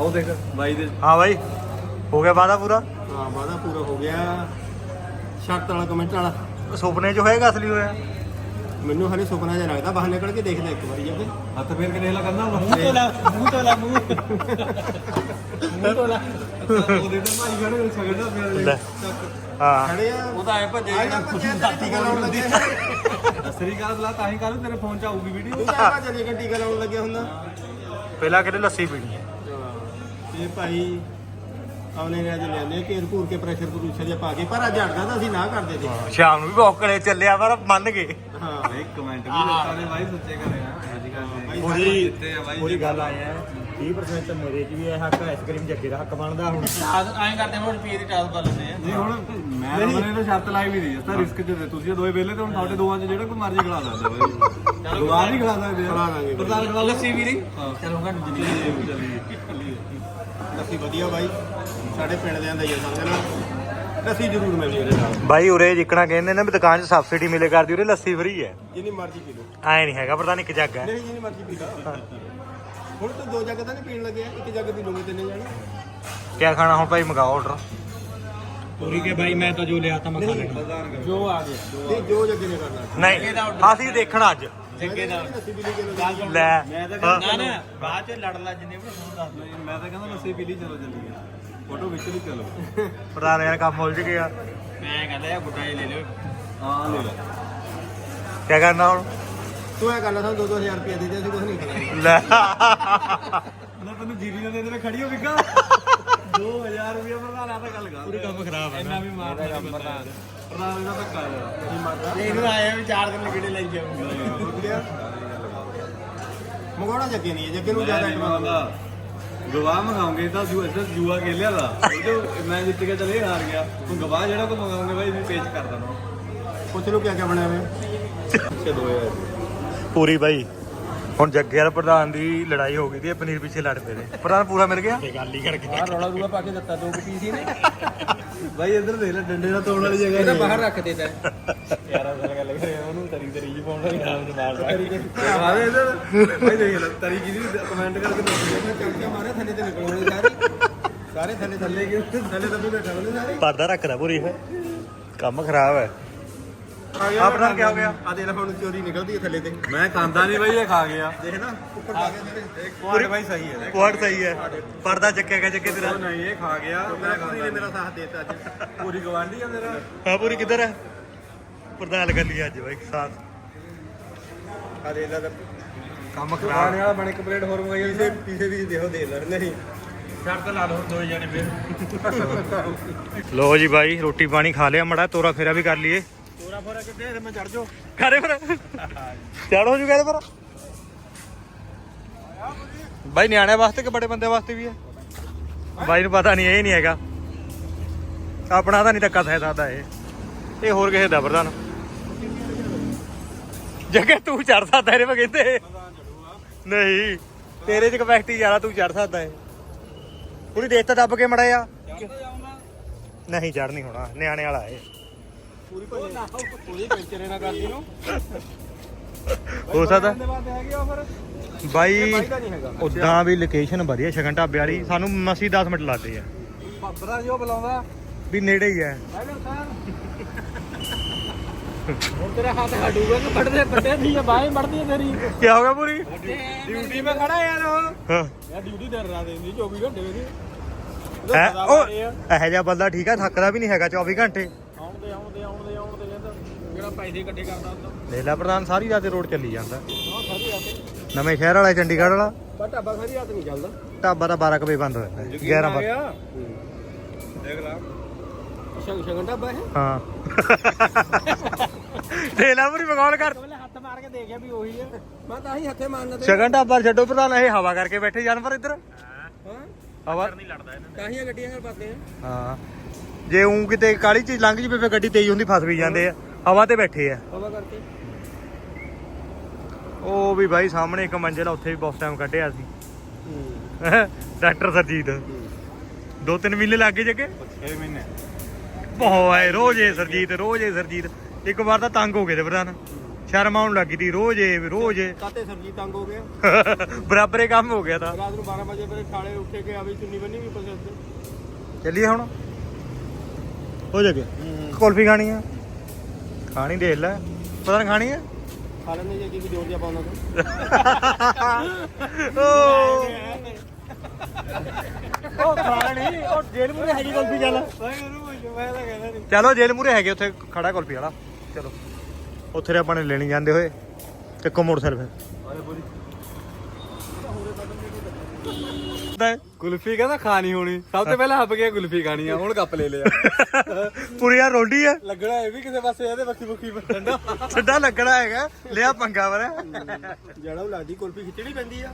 ਉਹ ਦੇਖ ਬਾਈ ਦੇ। ਹਾਂ ਬਾਈ ਹੋ ਗਿਆ ਵਾਦਾ ਪੂਰਾ? ਹਾਂ ਵਾਦਾ ਪੂਰਾ ਹੋ ਗਿਆ। ਸ਼ਰਤ ਵਾਲਾ ਕਮੈਂਟ ਵਾਲਾ। ਸੁਪਨੇ 'ਚ ਹੋਏਗਾ ਅਸਲੀ ਹੋਇਆ? ਮੈਨੂੰ ਹਲੇ ਸੁਪਨਾ ਜਿਹਾ ਲੱਗਦਾ ਬਾਹਰ ਨਿਕਲ ਕੇ ਦੇਖਦਾ ਇੱਕ ਵਾਰੀ ਜਦ ਹੱਥ ਫੇਰ ਕੇ ਦੇਖ ਲਾ ਕਰਨਾ ਮੂੰਹ ਤੋਲਾ ਮੂੰਹ ਤੋਲਾ ਮੂੰਹ। ਮੂੰਹ ਤੋਲਾ ਉਹਦੇ ਤਾਂ ਭਾਈ ਖੜੇ ਸਗੜਾ ਲੈ। ਹਾਂ। ਖੜੇ ਆ। ਉਹ ਤਾਂ ਐ ਭੱਜੇ ਆਈ ਨਾ ਬੱਚੇ ਟੀਕਾ ਲਾਉਣ ਲੱਗੇ। ਅਸਰੀ ਗੱਲ ਬਲਾ ਤਾਂ ਹੀ ਕਰ ਤੇਰੇ ਫੋਨ 'ਚ ਆਊਗੀ ਵੀਡੀਓ ਤੂੰ ਤਾਂ ਭੱਜ ਜੇ ਟੀਕਾ ਲਾਉਣ ਲੱਗਿਆ ਹੁੰਦਾ। ਪਹਿਲਾਂ ਕਿਤੇ ਲੱਸੀ ਪੀਣੀ। ਹੈ ਤੇ ਭਾਈ ਆਉਨੇ ਨੇ ਅੱਜ ਲੈਣੇ ਘੇਰ ਘੂਰ ਕੇ ਪ੍ਰੈਸ਼ਰ ਪ੍ਰੂਸ਼ਰ ਜਿਹਾ ਪਾ ਕੇ ਪਰ ਅੱਜ ਅੜਦਾ ਤਾਂ ਅਸੀਂ ਨਾ ਕਰਦੇ ਤੇ ਸ਼ਾਮ ਨੂੰ ਵੀ ਬੌਕਲੇ ਚੱਲਿਆ ਪਰ ਮੰਨ ਗਏ। ਹਾਂ। ਨਹੀਂ ਕਮੈਂਟ ਵੀ ਲੋਕਾਂ ਨੇ ਬਾਈ ਸੱਚੇ ਕਰੇ ਆ। ਅੱਜ ਕੱਲ ਪੂਰੀ- ਜਿੱਤੇ ਆ ਬਾਈ ਪੂਰੀ ਗੱਲ ਆਇਆ 30% ਮੇਰੇ 'ਚ ਵੀ ਇਹ ਹੱਕ ਆਈਸਕ੍ਰੀਮ ਜੱਗੇ ਦਾ ਹੱਕ ਬਣਦਾ ਹੁਣ। ਐਂ ਕਰਦੇ ਹੁਣ ਰੁਪਏ ਦੀ ਟਾਸ ਪਾ ਲੈਂਦੇ ਆ ਨਹੀਂ ਹੁਣ ਮੈਂ ਉਹਨੇ ਤਾਂ ਸ਼ਰਤ ਲਾਈ ਵੀ ਦੀ ਇਸ ਤਾਂ ਰਿਸਕ ਚ ਦੇ ਤੁਸੀਂ ਦੋਏ ਵੇਲੇ ਤੇ ਹੁਣ ਤੁਹਾਡੇ ਦੋਵਾਂ ਚ ਜਿਹੜਾ ਕੋਈ ਮਰਜ਼ੀ ਖਿਲਾ ਸਕਦਾ ਬਾਈ। ਦੁਆ ਨਹੀਂ ਖਿਲਾ ਸਕਦੇ। ਖਿਲਾ ਦਾਂਗੇ। ਪ੍ਰਧਾਨ ਖਿਲਾ ਲੱਸੀ ਵੀ ਨਹੀਂ ਚਲੋ ਘੰਟ ਜਿੰਨੀ ਲੱਸੀ ਵਧੀਆ ਬਾਈ। ਸਾਡੇ ਪਿੰਡ ਦੇ ਆਂਦਾ ਹੀ ਆ ਸਮਝ ਲਾ। ਲੱਸੀ ਜ਼ਰੂਰ ਮਿਲਦੀ ਉਹਦੇ ਨਾਲ। ਬਾਈ ਉਰੇ ਜਿੱਕਣਾ ਕਹਿੰਦੇ ਨੇ ਵੀ ਦੁਕਾਨ 'ਚ ਸਬਸਿਡੀ ਮਿਲੇ ਕਰਦੀ ਉਰੇ ਲੱਸੀ ਫਰੀ ਹੈ। ਜਿੰਨੀ ਮਰਜ਼ੀ ਪੀ ਲਓ। ਐ ਨਹੀਂ ਹੈਗਾ ਪਤਾ ਨਹੀਂ ਇੱਕ ਜੱਗ ਹੈ। ਨਹੀਂ ਜਿੰਨੀ ਮਰਜ਼ੀ ਪੀ ਲਾ ਹੁਣ ਤੂੰ ਦੋ ਜੱਗ ਤਾਂ ਨਹੀਂ ਪੀਣ ਲੱਗਿਆ ਇੱਕ ਜੱਗ ਪੀ ਲਓਗੇ ਤਿੰਨੇ ਜਾਣੇ। ਕਿਆ ਖਾਣਾ ਹੁਣ ਭਾਈ? ਮੰਗਾਓ ਆਰਡਰ ਪੂਰੀ ਕੇ ਬਾਈ ਮੈਂ ਤਾਂ ਜੋ ਲਿਆ ਤਾਂ ਮੈਂ ਖਾ ਲੈਣਾ। ਜੋ ਆ ਗਿਆ ਨਹੀਂ ਜੋ ਜੱਗੇ ਨੇ ਕਰਨਾ। ਨਹੀਂ ਅਸੀਂ ਦੇਖਣਾ ਅੱਜ। ਜੱਗੇ ਦਾ। ਲੈ। ਮੈਂ ਤਾਂ ਹਾਂ। ਨਾ ਬਾਅਦ ਚ ਲੜ ਲਾ ਜਿੰਨੇ ਵੀ ਦੱਸ ਮੈਂ ਤਾਂ ਕਹਿੰਦਾ ਲੱਸੀ ਪੀ ਲਈ ਚਲੋ ਚੱਲੀਏ ਫੋਟੋ ਖਿੱਚ ਲਈ ਚਲੋ। ਪ੍ਰਧਾਨ ਯਾਰ ਕੰਮ ਉਲਝ ਗਿਆ। ਮੈਂ ਕਹਿੰਦਾ ਇਹ ਬੁੱਢਾ ਹੀ ਲੈ ਲਿਓ। ਹਾਂ ਲੈ ਲੈ। ਕਿਆ ਕਰਨਾ ਹੁਣ? ਤੂੰ ਇਹ ਗੱਲ ਸਾਨੂੰ 2-2000 ਰੁਪਏ ਦੇ ਦੇ ਅਸੀਂ ਕੁਝ ਨਹੀਂ ਖਾਣਾ ਲੈ। ਨਾ ਤੈਨੂੰ ਜੀਰੀ ਨਾਲ ਦੇ ਦੇ ਖੜੀ ਹੋ ਵਿਕਾ 2000 ਰੁਪਏ ਆ ਤਾਂ ਗੱਲ ਕਰ ਪੂਰੀ ਕੰਮ ਖਰਾਬ ਹੈ ਇੰਨਾ ਵੀ ਮਾਰਦਾ ਕੰਮ ਪ੍ਰਧਾਨ ਪ੍ਰਧਾਨ ਦਾ ਧੱਕਾ ਹੈ ਇਹਨੂੰ ਆਇਆ ਵੀ ਚਾਰ ਦਿਨ ਲੱਗਣੇ ਲਈ ਜਾਊਗਾ ਮੰਗਾਉਣਾ ਜੱਗੇ ਨਹੀਂ ਜੱਗੇ ਨੂੰ ਜ਼ਿਆਦਾ ਐਡਵਾਂਸ ਮੰਗਾ ਗਵਾਹ ਮੰਗਾਉਂਗੇ ਤਾਂ ਜੂਆ ਇਸ ਜੂਆ ਖੇਲਿਆ ਦਾ। ਉਹ ਤੋਂ ਮੈਂ ਜਿੱਤ ਕੇ ਚਲੇ ਹਾਰ ਗਿਆ। ਤੂੰ ਗਵਾਹ ਜਿਹੜਾ ਕੋ ਮੰਗਾਉਂਗੇ ਬਾਈ ਵੀ ਪੇਚ ਕਰ ਦੇਣਾ। ਪੁੱਛ ਲਓ ਕਿਆ ਕਿਆ ਬਣਿਆ ਹੋਇਆ। ਅੱਛਾ 2000 ਪੂਰੀ ਬਾਈ। ਹੁਣ ਜੱਗੇ ਯਾਰ ਪ੍ਰਧਾਨ ਦੀ ਲੜਾਈ ਹੋ ਗਈ ਦੀ ਪਨੀਰ ਪਿੱਛੇ ਲੜ ਪਏ ਨੇ। ਪ੍ਰਧਾਨ ਪੂਰਾ ਮਿਲ ਗਿਆ? ਗੱਲ ਹੀ ਕਰਕੇ ਆਹ ਰੌਲਾ ਰੂਲਾ ਪਾ ਕੇ ਦਿੱਤਾ ਦੋ ਪੀਸ ਹੀ ਨੇ। ਬਾਈ ਇੱਧਰ ਦੇਖ ਲੈ ਡੰਡੇ ਨਾਲ ਤੋੜਨ ਵਾਲੀ ਜਗ੍ਹਾ ਇਹਦਾ ਬਾਹਰ ਰੱਖ ਦਿੱਤਾ ਯਾਰਾ ਗੱਲ ਗੱਲ ਕਰੇ ਉਹਨੂੰ ਤਰੀ ਤਰੀ ਜੀ ਪਾਉਣ ਦਾ ਨਾਮ ਮਾਰਦਾ ਆਵੇ ਇੱਧਰ। ਬਾਈ ਦੇਖ ਲੈ ਤਰੀ ਕਿਹਦੀ ਕਮੈਂਟ ਕਰਕੇ ਦੱਸ ਚਮਚਾ ਮਾਰੇ ਥੱਲੇ ਤੇ ਨਿਕਲਣੇ ਸਾਰੇ। ਸਾਰੇ ਥੱਲੇ ਥੱਲੇ। ਕਿ ਥੱਲੇ ਦੱਬੀ ਬੈਠਾ ਉਹਨੇ ਸਾਰੇ। ਪਰਦਾ ਰੱਖਦਾ ਪੂਰੀ ਹੈ। ਕੰਮ ਖਰਾਬ ਹੈ। ਆਪਣਾ ਕੀ ਹੋ ਗਿਆ? ਆ ਦੇਖ ਲੈ ਹੁਣ ਚੋਰੀ ਨਿਕਲਦੀ ਹੈ ਥੱਲੇ ਤੇ। ਮੈਂ ਖਾਂਦਾ ਨਹੀਂ ਬਾਈ ਇਹ ਖਾ ਗਿਆ। ਦੇਖ ਨਾ ਉੱਪਰ ਪਾ ਕੇ ਤੇਰੇ ਪੂਰੀ ਬਾਈ ਸਹੀ ਹੈ ਕੁਆਡ ਸਹੀ ਹੈ। ਪਰਦਾ ਚੱਕਿਆ ਗਿਆ ਜੱਗੇ ਤੇਰਾ। ਨਹੀਂ ਇਹ ਖਾ ਗਿਆ। ਮੇਰਾ ਪੂਰੀ ਨੇ ਮੇਰਾ ਸਾਥ ਦੇਤਾ ਅੱਜ। ਪੂਰੀ ਗਵਾਂਢੀ ਆ ਮੇਰਾ। ਹਾਂ ਪੂਰੀ ਕਿੱਧਰ ਹੈ ਪ੍ਰਧਾਨ ਕਰ ਲਈ ਅੱਜ ਬਾਈ ਸਾਥ। ਆ ਦੇਖ ਲੈ ਕੰਮ ਖਾਣੇ ਵਾਲਾ ਬਣ ਇੱਕ ਪਲੇਟ ਹੋਰ ਮੰਗਾਈ ਪਿੱਛੇ ਪਿੱਛੇ ਵੀ ਦੇਖੋ ਦੇ ਲੈ ਨਹੀਂ। ਛੱਡ ਤਾਂ ਲਾ ਲਓ ਦੋ ਜਣੇ ਫਿਰ। ਲੋ ਜੀ ਬਾਈ ਰੋਟੀ ਪਾਣੀ ਖਾ ਲਿਆ ਮੜਾ ਤੋਰਾ ਫੇਰਾ ਵੀ ਕਰ ਲਈਏ। ਮੈਂ ਚੜ ਜਾਓ ਹੋ ਜੂਗਾ ਇਹਦੇ ਪਰ ਬਾਈ ਨਿਆਣਿਆਂ ਵਾਸਤੇ ਕਿ ਬੜੇ ਬੰਦੇ ਵਾਸਤੇ ਵੀ ਹੈ? ਬਾਈ ਨੂੰ ਪਤਾ ਨਹੀਂ ਇਹ ਨਹੀਂ ਹੈਗਾ। ਆਪਣਾ ਤਾਂ ਨਹੀਂ ਧੱਕਾ ਸਹਿ ਸਕਦਾ ਇਹ। ਇਹ ਹੋਰ ਕਿਸੇ ਦਾ ਪ੍ਰਧਾਨ। ਜਗੇ ਤੂੰ ਚੜ ਸਕਦਾ ਇਹਦੇ ਕਹਿੰਦੇ ਨਹੀਂ ਤੇਰੇ ਚ ਕਪੈਸਿਟੀ ਜ਼ਿਆਦਾ ਤੂੰ ਚੜ ਸਕਦਾ ਹੈ ਪੂਰੀ ਦੇਖ ਤਾਂ ਦੱਬ ਕੇ ਮੜਾ ਆ ਨਹੀਂ ਚੜ ਨਹੀਂ ਹੋਣਾ। ਨਿਆਣੇ ਵਾਲਾ ਇਹ। ਪੂਰੀ ਭਾਜੀ। ਪੂਰੀ ਪੈਂਚਰੇ ਨਾ ਕਰਦੀ ਨੂੰ। ਹੋ ਸਕਦਾ। ਹੈਗੇ ਬਾਈ ਉਦਾਂ ਵੀ ਲੋਕੇਸ਼ਨ ਵਧੀਆ ਸ਼ਗਨ ਢਾਬੇ ਵਾਲੀ। ਸਾਨੂੰ ਮਸੀ 10 ਮਿੰਟ ਲੱਗਦੇ ਆ। ਪਤਾ ਜੋ ਬੁਲਾਉਂਦਾ। ਵੀ ਨੇੜੇ ਹੀ ਹੈ ਹੁਣ ਤੇਰਾ ਹੱਥ ਹਟੂਗਾ ਕਿ ਵੱਡਦੇ ਵੱਡੇ ਦੀ ਆ ਬਾਹੇ ਵੱਡਦੀ ਤੇਰੀ। ਕੀ ਹੋ ਗਿਆ ਪੂਰੀ? ਡਿਊਟੀ ਮੈਂ ਖੜਾ ਯਾਰ ਉਹ। ਹਾਂ। ਯਾਰ ਡਿਊਟੀ ਦਿਨ ਰਾਤ ਦਿੰਦੀ 24 ਘੰਟੇ ਦੀ ਹੈ ਉਹ ਇਹੋ ਜਿਹਾ ਬੰਦਾ ਠੀਕ ਆ ਥੱਕਦਾ ਵੀ ਨਹੀਂ ਹੈਗਾ 24 ਘੰਟੇ ਆਉਂਦੇ ਆਉਂਦੇ ਆਉਂਦੇ ਆਉਂਦੇ ਕਹਿੰਦਾ ਜਿਹੜਾ ਪੈਸੇ ਇਕੱਠੇ ਕਰਦਾ ਹੁੰਦਾ। ਲੈ ਲੈ ਪ੍ਰਧਾਨ ਸਾਰੀ ਰਾਤ ਰੋਡ ਚੱਲੀ ਜਾਂਦਾ। ਹਾਂ ਸਾਰੀ ਰਾਤ ਨਵੇਂ ਸ਼ਹਿਰ ਵਾਲਾ ਚੰਡੀਗੜ੍ਹ ਵਾਲਾ। ਪਰ ਢਾਬਾ ਸਾਰੀ ਰਾਤ ਨਹੀਂ ਚੱਲਦਾ। ਢਾਬਾ ਤਾਂ 12 ਕੁ ਵਜੇ ਬੰਦ ਹੋ ਜਾਂਦਾ ਹੈ। 11 ਵਜੇ ਦੇਖ ਲਾ। ਸ਼ਗਨ ਸ਼ਗਨ ਢਾਬਾ ਹੈ ਹਾਂ। ਲੈ ਲੈ ਪੂਰੀ ਬਗੌਲ ਕਰ। ਪਹਿਲੇ ਹੱਥ ਮਾਰ ਕੇ ਦੇਖਿਆ ਵੀ ਉਹੀ ਹੈ ਮੈਂ ਤਾਂ ਹੀ ਹੱਥੇ ਮਾਰਨਾ ਤੇ ਸ਼ਗਨ ਢਾਬਾ ਛੱਡੋ ਪ੍ਰਧਾਨ ਇਹ ਹਵਾ ਕਰਕੇ ਬੈਠੇ ਜਾਨਵਰ ਇੱਧਰ। ਹਾਂ। ਹਵਾ ਤਾਂ ਹੀ ਗੱਡੀਆਂ ਕਰ ਪਾਤੇ ਆ। ਹਾਂ। ਜੇ ਉਂ ਕਿਤੇ ਕਾਲੀ ਚੀਜ਼ ਲੰਘ ਜਵੇ ਫੇ ਗੱਡੀ ਤੇਜ਼ ਹੁੰਦੀ ਫਸ ਵੀ ਜਾਂਦੇ ਆ। ਹਵਾ ਤੇ ਬੈਠੇ ਆ। ਹਵਾ ਕਰਕੇ? ਉਹ ਵੀ ਬਾਈ ਸਾਹਮਣੇ ਇੱਕ ਮੰਜ਼ਿਲ ਆ ਉੱਥੇ ਵੀ ਬਹੁਤ ਟਾਈਮ ਕੱਢਿਆ ਸੀ। ਡਾਕਟਰ ਸਰਜੀਤ। ਦੋ ਤਿੰਨ ਮਹੀਨੇ ਲੱਗ ਗਏ ਜੱਗੇ? 6 ਮਹੀਨੇ। ਬਹੁਤ ਆਏ ਰੋਜ਼ ਇਹ ਸਰਜੀਤ ਰੋਜ਼ ਇਹ ਸਰਜੀਤ। ਇੱਕ ਵਾਰ ਤਾਂ ਤੰਗ ਹੋ ਗਏ ਤੇ ਪ੍ਰਧਾਨ। ਸ਼ਰਮ ਆਉਣ ਲੱਗੀ ਤੀ ਰੋਜ਼ ਇਹ ਰੋਜ਼ ਇਹ। ਕਾਤੇ ਸਬਜੀ ਤੰਗ ਹੋ ਗਿਆ? ਬਰਾਬਰੇ ਕੰਮ ਹੋ ਗਿਆ ਤਾਂ। ਰਾਤ ਨੂੰ 12 ਵਜੇ ਮੇਰੇ ਠਾਲੇ ਉੱਠੇ ਕੇ ਆਵੇ ਚੁੰਨੀ ਬੰਨੀ ਵੀ ਪਸੇ ਉੱਤੇ ਚੱਲੀਏ ਹੁਣ। ਹੋ ਜਾ ਗਿਆ ਕੁਲਫੀ ਖਾਣੀ ਆ। ਖਾਣੀ ਦੇਖ ਲੈ। ਪਤਾ ਨਹੀਂ ਖਾਣੀ ਆ? ਖਾ ਲੈਂਦੇ ਜੇ ਕੀ ਜੋਰ ਜਿਹਾ ਪਾਉਂਦਾ ਤੂੰ ਓ। ਉਹ ਖਾਣੀ ਉਹ ਜੇਲ੍ਹ ਮੂਰੇ ਹੈਗੀ ਕੁਲਫੀ ਚੱਲ। ਤਾਂ ਚਲੋ ਜੇਲ੍ਹ ਮੂਰੇ ਹੈਗੇ ਉੱਥੇ ਖੜਾ ਕੁਲਫੀ ਵਾਲਾ। ਚਲੋ। ਉੱਥੇ ਆਪਾਂ ਨੇ ਲੈਣੀ ਜਾਂਦੇ ਹੋਏ। ਇੱਕੋ ਮੋਟਰਸਾਈਕਲ ਫਿਰ। ਕੁਲਫੀ ਕਹਿੰਦਾ ਖਾਣੀ ਹੋਣੀ। ਸਭ ਤੋਂ ਪਹਿਲਾਂ ਹੱਬ ਗਿਆ ਕੁਲਫੀ ਖਾਣੀ ਆ ਹੁਣ ਕੱਪ ਲੈ ਲਿਆ। ਪੂਰੀ ਆ ਰੋਂਡੀ ਆ। ਲੱਗਣਾ ਇਹ ਵੀ ਕਿਸੇ ਪਾਸੇ ਇਹਦੇ ਬੱਕੀ ਬੁੱਕੀ ਠੰਡਾ ਠੰਡਾ ਲੱਗਣਾ ਹੈਗਾ। ਲਿਆ ਪੰਗਾ ਵਰ। ਜੜਾ ਲੱਗਦੀ ਕੁਲਫੀ ਖਿਚੜੀ ਪੈਂਦੀ ਆ।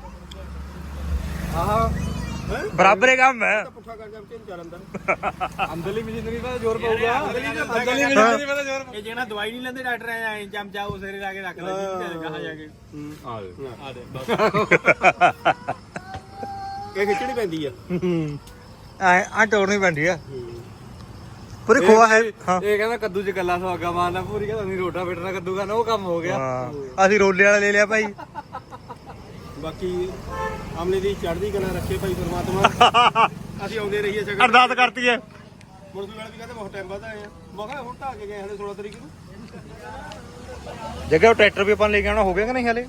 ਆਹ ਬਰਾਬਰੇ ਕੰਮ ਹੈ। ਪੁੱਠਾ ਕਰ ਜਾ ਕੇ ਚੱਲ ਅੰਦਰ ਅੰਦਰਲੀ ਮਸ਼ੀਨਰੀ ਪਤਾ ਜ਼ੋਰ ਪਊਗਾ। ਅੰਦਰਲੀ ਅੰਦਰਲੀ ਮਸ਼ੀਨਰੀ ਪਤਾ ਜ਼ੋਰ ਇਹ ਜਿਹੜਾ ਦਵਾਈ ਨਹੀਂ ਲੈਂਦੇ ਡਾਕਟਰ ਐ ਚਮਚਾ ਉਸਰੇ ਲਾ ਕੇ ਰੱਖ ਲੈ ਜੀ ਕਹਾ ਜਾ ਕੇ। ਆ ਦੇ। ਆ ਦੇ ਇਹ ਖਿਚੜੀ ਪੈਂਦੀ ਆ। ਆ ਆ ਟੋੜਨੀ ਪੈਂਦੀ ਆ। ਪੂਰੀ ਖੋਆ ਹੈ ਹਾਂ। ਇਹ ਕਹਿੰਦਾ ਕੱਦੂ ਚ ਗੱਲਾਂ ਸੁਹਾਗਾ ਮਾਰਨਾ ਪੂਰੀ ਕਹਿੰਦਾ ਨਹੀਂ ਰੋਟਾ ਬੇਟਣਾ ਕੱਦੂ ਖਾਣਾ ਉਹ ਕੰਮ ਹੋ ਗਿਆ। ਹਾਂ ਅਸੀਂ ਰੋਲੇ ਵਾਲਾ ਲੈ ਲਿਆ ਭਾਈ। ਬਾਕੀ ਆਮਲੇ ਦੀ ਚੜ੍ਹਦੀ ਕਲਾ ਰੱਖੇ ਭਾਈ ਪਰਮਾਤਮਾ। ਅਸੀਂ ਆਉਂਦੇ ਰਹੀਏ ਸਗੋਂ ਅਰਦਾਸ ਕਰਤੀ ਹੈ। ਮੁਰਗੀ ਵਾਲੇ ਵੀ ਕਹਿੰਦੇ ਬਹੁਤ ਟਾਈਮ ਬਾਅਦ ਆਏ ਆ। ਮੈਂ ਕਿਹਾ ਹੁਣ ਆ ਕੇ ਗਏ ਹਲੇ 16 ਤਰੀਕ ਨੂੰ। ਜਗ੍ਹਾ ਟਰੈਕਟਰ ਵੀ ਆਪਾਂ ਲੈ ਕੇ ਆਉਣਾ ਹੋ ਗਿਆ ਕਿ ਨਹੀਂ ਹਲੇ?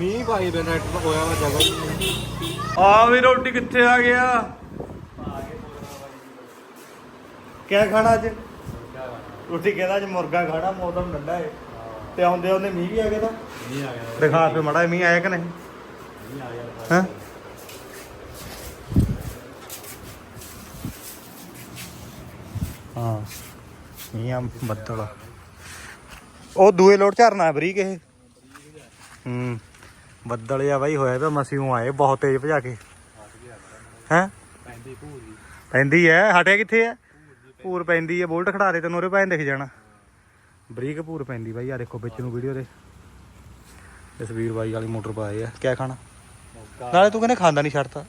ਮੀਂਹ ਭਾਈ ਦੇ ਨੈਟ ਹੋਇਆ ਵਾ ਜਗ੍ਹਾ ਆ ਵੀ ਰੋਟੀ ਕਿੱਥੇ ਆ ਗਿਆ? ਕਿਆ ਖਾਣਾ ਅੱਜ? ਰੋਟੀ ਕਹਿੰਦਾ ਅੱਜ? ਮੁਰਗਾ ਖਾਣਾ ਮੌਸਮ ਠੰਡਾ ਹੈ ਤੇ ਆਉਂਦੇ ਆਉਂਦੇ ਮੀਂਹ ਵੀ ਆ ਗਿਆ ਤਾਂ? ਮੀਂਹ ਆ ਗਿਆ। ਦਿਖਾ ਫੇ ਮੜਾ ਮੀਂਹ ਆਇਆ ਕਿ ਨਹੀਂ? ਮੀਂਹ ਆ ਗਿਆ ਹਾਂ? ਹਾਂ ਮੀਂਹ ਆ ਬੱਦਲ। ਉਹ ਦੂਏ ਲੋਟ ਝਰਨਾ ਹੈ ਬਰੀਕ ਇਹ। ਹੂੰ। ਬੱਦਲ ਆ ਬਾਈ ਹੋਇਆ ਪਿਆ ਮਸੀਓਂ ਆਏ ਬਹੁਤ ਤੇਜ਼ ਭਜਾ ਕੇ। ਹੈ? ਪੈਂਦੀ ਭੂਰੀ ਪੈਂਦੀ ਐ ਹਟਿਆ ਕਿੱਥੇ ਐ? ਪੂਰ ਪੈਂਦੀ ਐ ਬੋਲਟ ਖੜਾ ਦੇ ਤੈਨੂੰ ਪੈਣ ਦਿਖ ਜਾਣਾ। ਬਰੀਕ ਪੂਰ ਪੈਂਦੀ ਬਾਈ ਆ ਦੇਖੋ ਵਿੱਚ ਨੂੰ ਵੀਡੀਓ ਦੇ। ਤਸਵੀਰ ਬਾਈ ਵਾਲੀ ਮੋਟਰ ਪਾਏ ਆ ਕਿਆ ਖਾਣਾ? ਨਾਲੇ ਤੂੰ ਕਹਿੰਦੇ ਖਾਂਦਾ ਨਹੀਂ ਛੱਡਦੇ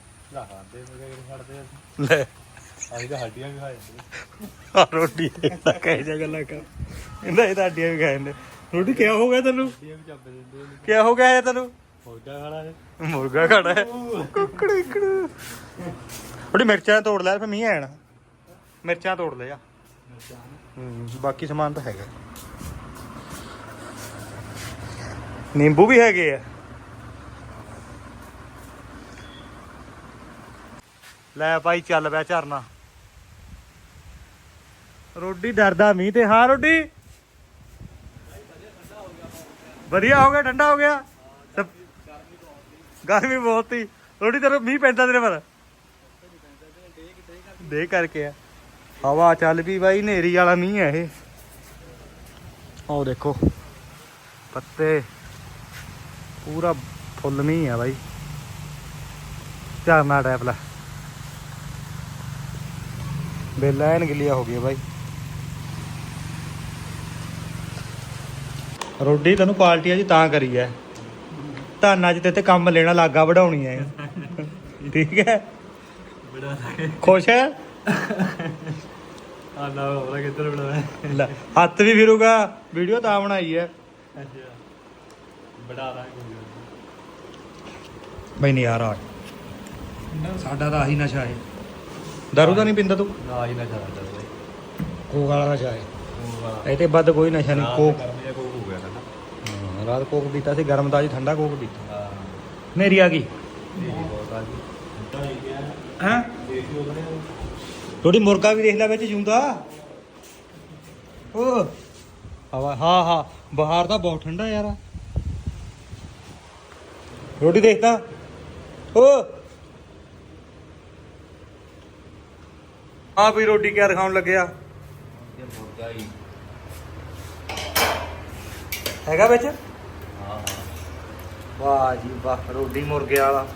ਲੈ। ਅਸੀਂ ਤਾਂ ਹੱਡੀਆਂ ਵੀ ਖਾ ਜਾਂਦੇ ਆ ਰੋਟੀ ਦਾ ਕਹਿ ਜਾ ਗੱਲਾਂ ਕਰ। ਕਹਿੰਦਾ ਇਹ ਤਾਂ ਹੱਡੀਆਂ ਵੀ ਖਾ ਜਾਂਦੇ ਰੋਟੀ ਕਿਆ ਹੋ ਗਿਆ ਤੈਨੂੰ? ਨੇ ਕਿਆ ਹੋ ਗਿਆ ਤੈਨੂੰ? ਫੌਜਾ ਖਾਣਾ ਹੈ। ਮੁਰਗਾ ਖੜਾ ਹੈ। ਕੁੱਕੜ ਇਕੜ ਥੋੜੀ ਮਿਰਚਾਂ ਤੋੜ ਲੈ, ਫਿਰ ਮੀਂਹ ਆਣਾ ਮਿਰਚਾਂ ਤੋੜ ਲੈ ਜਾ ਹੂੰ, ਬਾਕੀ ਸਮਾਨ ਤਾਂ ਹੈਗਾ। ਨਿੰਬੂ ਵੀ ਹੈਗੇ ਆ। ਲੈ ਭਾਈ, ਚੱਲ ਪਿਆ ਝਰਨਾ। ਰੋਡੀ ਡਰਦਾ ਮੀਂਹ ਤੇ। ਹਾਂ, ਰੋਡੀ? ਵਧੀਆ ਹੋ ਗਿਆ, ਠੰਡਾ ਹੋ ਗਿਆ। ਗਰਮੀ ਬਹੁਤ ਸੀ। ਰੋਟੀ ਤੇਰੇ ਮੀਂਹ ਪੈਂਦਾ ਤੇਰੇ ਪਰ। ਦੇ ਕਰਕੇ ਆ। ਹਵਾ ਚੱਲ ਵੀ ਬਾਈ ਨੇਰੀ ਵਾਲਾ ਮੀਂਹ ਹੈ ਇਹ। ਆਓ ਦੇਖੋ, ਪੱਤੇ। ਪੂਰਾ ਫੁੱਲ ਮੀਂਹ ਆ ਬਾਈ। ਝਰਨਾ ਟੈਪ ਲੈ। ਬੇਲਾ ਐਨ ਗਿੱਲੀਆਂ ਹੋ ਗਈ ਬਾਈ। ਰੋਡੀ ਤੈਨੂੰ ਪਾਰਟੀ ਅੱਜ ਤਾਂ ਕਰੀ ਐ। ਧੰਨ ਅੱਜ ਤੇ ਤੇ ਕੰਮ ਲੈਣਾ ਲਾਗਾ ਵਢਾਉਣੀ ਐ ਠੀਕ ਹੈ? ਬੜਾ ਖੁਸ਼ ਹੈ? ਆ ਨਾ ਹੋਰ ਕਿੱਧਰ ਬਣਾਇਆ ਲੈ ਹੱਥ ਵੀ ਫਿਰੂਗਾ ਵੀਡੀਓ ਤਾਂ ਬਣਾਈ ਬੜਾ ਕੋਈ ਬਈ ਨਹੀਂ ਯਾਰ ਆ ਸਾਡਾ ਤਾਂ ਆਹੀ ਨਸ਼ਾ ਹੈ। ਦਾਰੂ ਤਾਂ ਨਹੀਂ ਪੀਂਦਾ ਤੂੰ? ਨਾ ਹੀ ਨਾ ਚੱਲਦਾ ਬਈ ਕੋਕ ਵਾਲਾ ਨਸ਼ਾ ਹੈ। ਇਹ ਤੇ ਵੱਧ ਕੋਈ ਨਸ਼ਾ ਨਹੀਂ ਕੋਕ ਕਰਮੀ ਕੋ ਹੋ ਗਿਆ ਨਾ ਹਾਂ, ਰਾਤ ਕੋਕ ਪੀਤਾ ਸੀ ਗਰਮ ਦਾ ਅੱਜ ਠੰਡਾ ਕੋਕ ਪੀਤਾ। ਹਾਂ। ਮੇਰੀ ਆ ਗਈ। ਬਹੁਤ ਆ ਹੀ ਥੋੜੀ ਮੁਰਗਾ ਵੀ ਦੇਖ ਲੈ ਵਿੱਚ ਜੁੰਦਾ ਓ ਹਵਾ ਹਾਂ ਹਾਂ ਬਾਹਰ ਤਾਂ ਬਹੁਤ ਠੰਡਾ ਯਾਰ ਰੋਟੀ ਦੇਖਦਾ ਓ। ਆ ਵੀ ਰੋਟੀ ਕਿਆ ਦਿਖਾਉਣ ਲੱਗਿਆ। ਇਹ ਮੁਰਗਾ ਹੀ। ਹੈਗਾ ਵਿੱਚ? ਵਾਹ ਜੀ ਵਾਹ ਰੋਟੀ ਮੁਰਗੇ ਵਾਲਾ।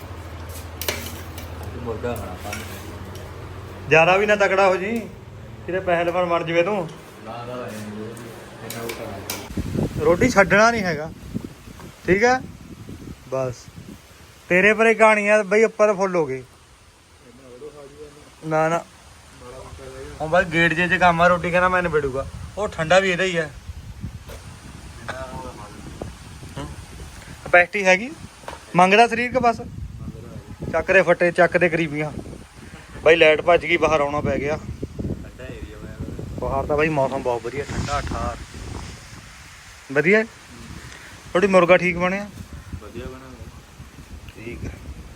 ਮੁਰਗਾ ਖਾਣਾ ਪਾਣੀ ਜ਼ਿਆਦਾ ਵੀ ਨਾ ਤਕੜਾ ਹੋ ਜੀ। ਕਿਤੇ ਪਹਿਲਵਾਨ ਬਣ ਜਵੇ ਤੂੰ। ਨਾ ਨਾ ਇਹਨਾਂ ਉਹ ਕਰਾਂ ਰੋਟੀ ਛੱਡਣਾ ਨਹੀਂ ਹੈਗਾ। ਠੀਕ ਹੈ? ਬਸ। ਤੇਰੇ ਪਰੇ ਕਹਾਣੀ ਆ ਬਈ ਉੱਪਰ ਫੁੱਲ ਹੋ ਗਏ। ਨਾ ਨਾ। ਹੁਣ ਬਸ ਗੇਟ ਜੇ ਚ ਕੰਮ ਆ ਰੋਟੀ ਕਹਿੰਦਾ ਮੈਂ ਨਿਬੜੂਗਾ। ਉਹ ਠੰਡਾ ਵੀ ਇਹਦਾ ਹੀ ਹੈ। ਕਪੈਸਿਟੀ ਹੈਗੀ। ਮੰਗਦਾ ਸਰੀਰ ਕਿ ਬਸ? ਚੱਕ ਦੇ ਫੱਟੇ ਚੱਕ ਦੇ ਕਰੀਬੀਆਂ। ਬਾਈ ਲਾਈਟ ਭੱਜ ਗਈ ਬਾਹਰ ਆਉਣਾ ਪੈ ਗਿਆ। ਠੰਡਾ ਏਰੀਆ ਮੈਂ ਬਾਹਰ ਤਾਂ ਬਾਈ ਮੌਸਮ ਬਹੁਤ ਵਧੀਆ ਠੰਡਾ ਠਾਰ। ਵਧੀਆ? ਤੁਹਾਡੀ ਮੁਰਗਾ ਠੀਕ ਬਣਿਆ? ਵਧੀਆ ਬਣਾ